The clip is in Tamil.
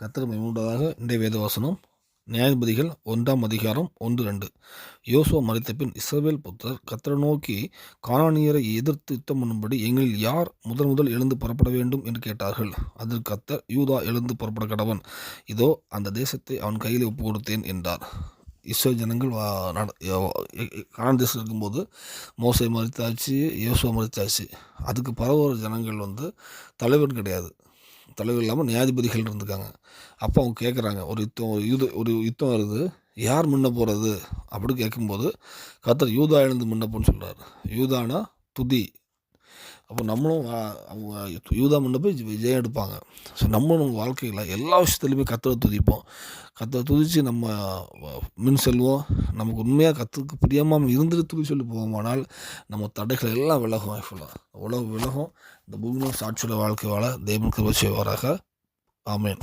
கத்தர் மைமுண்டதாக இன்றைய வேதவாசனம் நியாயபதிகள் ஒன்றாம் அதிகாரம் ஒன்று ரெண்டு. யோசுவா மறைத்தபின் இஸ்ரவேல் புத்தர் கத்தரை நோக்கி காணானியரை எதிர்த்து யுத்தம் பண்ணும்படி எங்களில் யார் முதல் முதல் எழுந்து புறப்பட வேண்டும்? என்று கேட்டார்கள். அதில் கத்தர் யூதா எழுந்து புறப்பட கடவன். இதோ அந்த தேசத்தை அவன் கையில் ஒப்பு கொடுத்தேன் என்றார். இஸ்ரேல் ஜனங்கள் வா- நட- தேசம் இருக்கும்போது மோசை மறுத்தாச்சு யோசுவா மறுத்தாச்சு அதுக்கு பரவ ஜனங்கள் வந்து தலைவன் கிடையாது. தலைவர் இல்லாமல் நியாயாதிபதிகள் இருந்திருக்காங்க. அப்போ அவங்க கேட்குறாங்க ஒரு யுத்தம் ஒரு யூத ஒரு யுத்தம் வருது யார் முன்ன போகிறது அப்படின்னு கேட்கும்போது கத்தர் யூதா எழுந்து முன்ன போன்னு சொல்கிறார் யூதானா துதி அப்போ நம்மளும் அவங்க யூதா முன்ன போய் எடுப்பாங்க. ஸோ நம்மளும் நம்ம வாழ்க்கையில் எல்லா விஷயத்துலையுமே கத்தரை துதிப்போம். கத்தரை துதித்து நம்ம வ- மின் செல்வோம். நமக்கு உண்மையாக கத்துக்கு பிரியமாக இருந்துட்டு துதி சொல்லி போவோமானால் நம்ம தடைகள் எல்லாம் விலகும் ஆக்சுவலாக உலகம் விலகும். இந்த பூமியிலும் சாட்சியோட வாழ்க்கை வாழ தேவன் கிருபை செய்வாராக. ஆமேன்.